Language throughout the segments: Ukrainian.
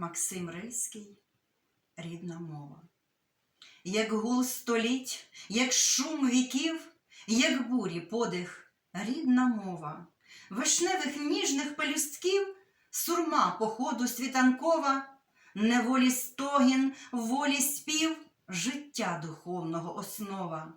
Максим Рильський Рідна мова. Як гул століть, як шум віків, як бурі подих, рідна мова, вишневих ніжних пелюстків, сурма походу світанкова, неволі стогін, волі спів, життя духовного основа.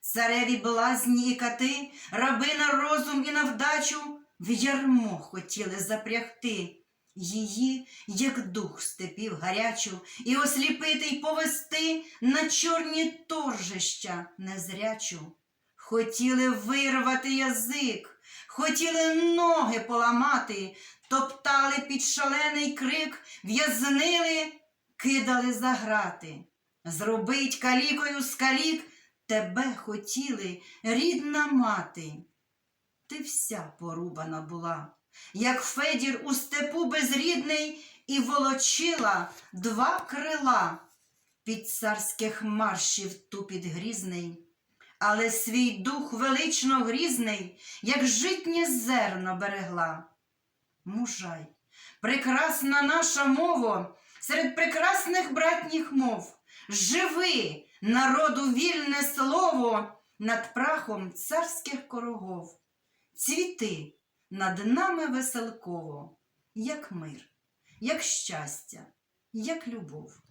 Цареві блазні і кати, раби на розум і на вдачу в ярмо хотіли запрягти. Її, як дух степів гарячу, і осліпити й повести на чорні торжища незрячу. Хотіли вирвати язик, хотіли ноги поламати, топтали під шалений крик, в'язнили, кидали за грати. Зробить калікою з калік тебе хотіли, рідна мати. Ти вся порубана була як Федір у степу безрідний, і волочила два крила під царських маршів тупіт грізний, але свій дух велично грізний, як житнє зерно берегла. Мужай, прекрасна наша мова серед прекрасних братніх мов, живи, народу вільне слово над прахом царських корогов. Цвіти над нами веселково, як мир, як щастя, як любов.